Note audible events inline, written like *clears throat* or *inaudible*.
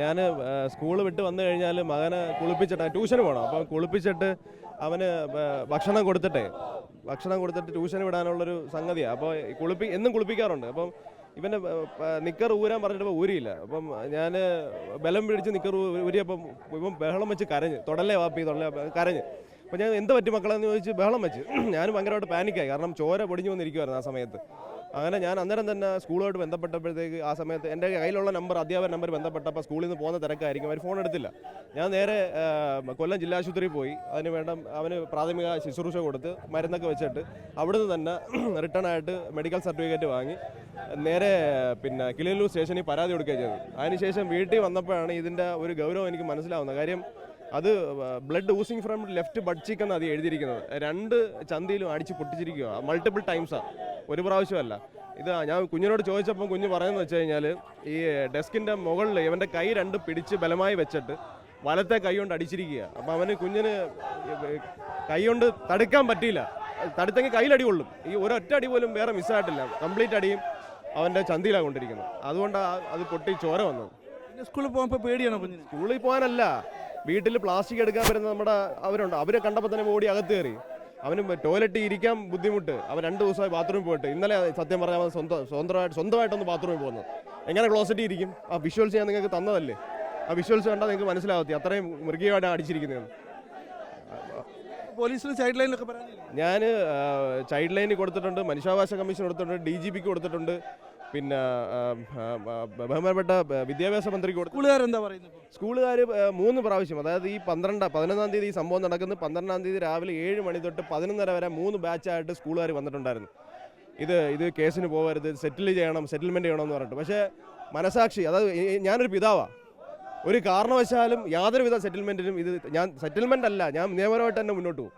ഞാൻ സ്കൂൾ വിട്ട് വന്നു കഴിഞ്ഞാൽ മകനെ കുളിപ്പിച്ചിട്ട് ട്യൂഷന് പോകണം അപ്പം കുളിപ്പിച്ചിട്ട് അവന് ഭക്ഷണം കൊടുത്തിട്ടേ ഭക്ഷണം കൊടുത്തിട്ട് ട്യൂഷന് വിടാനുള്ളൊരു സംഗതിയാണ് അപ്പോൾ കുളിപ്പി എന്നും കുളിപ്പിക്കാറുണ്ട്. അപ്പം ഇവന്റെ നിക്കർ ഊരാൻ പറഞ്ഞിട്ട് ഊരിയില്ല. അപ്പം ഞാൻ ബലം പിടിച്ച് നിക്കർ ഊരിയപ്പം ഇപ്പം ബഹളം വെച്ച് കരഞ്ഞ് തൊടല്ലേ വാപ്പി തൊടലേ കരഞ്ഞ്. അപ്പം ഞാൻ എന്ത് പറ്റി മക്കളെന്ന് ചോദിച്ച് ബഹളം വെച്ച്. *clears throat* ഞാൻ ഭയങ്കരമായിട്ട് പാനിക്കായി കാരണം ചോര പൊടിഞ്ഞു വന്നിരിക്കുമായിരുന്നു ആ സമയത്ത്. അങ്ങനെ ഞാൻ അന്നേരം തന്നെ സ്കൂളുമായിട്ട് ബന്ധപ്പെട്ടപ്പോഴത്തേക്ക് ആ സമയത്ത് എന്റെ കയ്യിലുള്ള നമ്പർ അധ്യാപക നമ്പർ ബന്ധപ്പെട്ടപ്പോൾ സ്കൂളിൽ നിന്ന് പോകുന്ന തിരക്കായിരിക്കും. അവർ ഫോൺ എടുത്തില്ല. ഞാൻ നേരെ കൊല്ലം ജില്ലാ ആശുപത്രിയിൽ പോയി. അതിന് വേണ്ട അവന് പ്രാഥമിക ശുശ്രൂഷ കൊടുത്ത് മരുന്നൊക്കെ വെച്ചിട്ട് അവിടുന്ന് തന്നെ *clears throat* റിട്ടേൺ ആയിട്ട് മെഡിക്കൽ സർട്ടിഫിക്കറ്റ് വാങ്ങി. നേരെ പിന്നെ കിളിയല്ലൂർ സ്റ്റേഷനിൽ പരാതി കൊടുക്കുകയും ചെയ്തു. അതിനുശേഷം വീട്ടിൽ വന്നപ്പോഴാണ് ഇതിന്റെ ഒരു ഗൗരവം എനിക്ക് മനസ്സിലാവുന്നത്. കാര്യം അത് blood oozing from left bud cheek എന്നാണ് അത് എഴുതിയിരിക്കുന്നത്. രണ്ട് ചന്തയിലും അടിച്ച് പൊട്ടിച്ചിരിക്കുക മൾട്ടിപ്പിൾ ടൈംസാണ് ഒരു പ്രാവശ്യമല്ല ഇത് ഞാൻ കുഞ്ഞിനോട് ചോദിച്ചപ്പോൾ കുഞ്ഞ് പറയുന്നത് വെച്ച് കഴിഞ്ഞാൽ ഈ ഡെസ്കിന്റെ മുകളിൽ ഇവന്റെ കൈ രണ്ട് പിടിച്ച് ബലമായി വെച്ചിട്ട് വലത്തെ കൈ കൊണ്ട് അടിച്ചിരിക്കുക അപ്പം അവന് കുഞ്ഞിന് കൈ കൊണ്ട് തടുക്കാൻ പറ്റിയില്ല. തടുത്തെങ്കിൽ കയ്യിലടി കൊള്ളും. ഈ ഒരൊറ്റ അടി പോലും വേറെ മിസ്സായിട്ടില്ല കംപ്ലീറ്റ് അടിയും അവന്റെ ചന്തിയിലാണ് കൊണ്ടിരിക്കുന്നത്. അതുകൊണ്ടാണ് അത് പൊട്ടി ചോര വന്നത്. സ്കൂളിൽ പോകുമ്പോൾ പേടിയാണോ കുഞ്ഞിന്? സ്കൂളിൽ പോകാനല്ല. വീട്ടിൽ പ്ലാസ്റ്റിക് എടുക്കാൻ വരുന്ന നമ്മുടെ അവരുണ്ട്. അവരെ കണ്ടപ്പോൾ തന്നെ ഓടി അകത്ത് കയറി. അവന് ടോയ്ലറ്റിൽ ഇരിക്കാൻ ബുദ്ധിമുട്ട്. അവൻ രണ്ട് ദിവസമായി ബാത്റൂമിൽ പോയിട്ട്. ഇന്നലെ സത്യം പറഞ്ഞാൽ അവൻ സ്വന്തം സ്വന്തമായിട്ട് സ്വന്തമായിട്ടൊന്ന് ബാത്റൂമിൽ പോകുന്നത്. എങ്ങനെ ക്ലോസറ്റിൽ ഇരിക്കും? ആ വിഷ്വൽസ് ഞാൻ നിങ്ങൾക്ക് തന്നതല്ലേ? ആ വിഷ്വൽസ് കണ്ടാൽ നിങ്ങൾക്ക് മനസ്സിലാവത്തി അത്രയും മൃഗീയമായിട്ട് അടിച്ചിരിക്കുന്നത്. ലൈനിലൊക്കെ ഞാൻ ചൈൽഡ് ലൈനിൽ കൊടുത്തിട്ടുണ്ട്. മനുഷ്യാവകാശ കമ്മീഷൻ കൊടുത്തിട്ടുണ്ട്. ഡി ജി പിക്ക് കൊടുത്തിട്ടുണ്ട്. പിന്നെ ബഹുമാനപ്പെട്ട വിദ്യാഭ്യാസ മന്ത്രി കൊടുത്തു? സ്കൂളുകാർ മൂന്ന് പ്രാവശ്യം അതായത് ഈ പന്ത്രണ്ട് പതിനൊന്നാം തീയതി ഈ സംഭവം നടക്കുന്നത് പന്ത്രണ്ടാം തീയതി രാവിലെ ഏഴ് മണി തൊട്ട് പതിനൊന്നര വരെ മൂന്ന് ബാച്ചായിട്ട് സ്കൂളുകാർ വന്നിട്ടുണ്ടായിരുന്നു. ഇത് ഇത് കേസിന് പോകരുത് സെറ്റിൽ ചെയ്യണം സെറ്റിൽമെന്റ് ചെയ്യണം എന്ന് പറഞ്ഞിട്ട്. പക്ഷേ മനസാക്ഷി അതായത് ഞാനൊരു പിതാവാണ് ഒരു കാരണവശാലും യാതൊരുവിധ സെറ്റിൽമെന്റിനും ഇത് ഞാൻ സെറ്റിൽമെന്റ് അല്ല ഞാൻ നിയമപരമായിട്ട് തന്നെ മുന്നോട്ട് പോകും.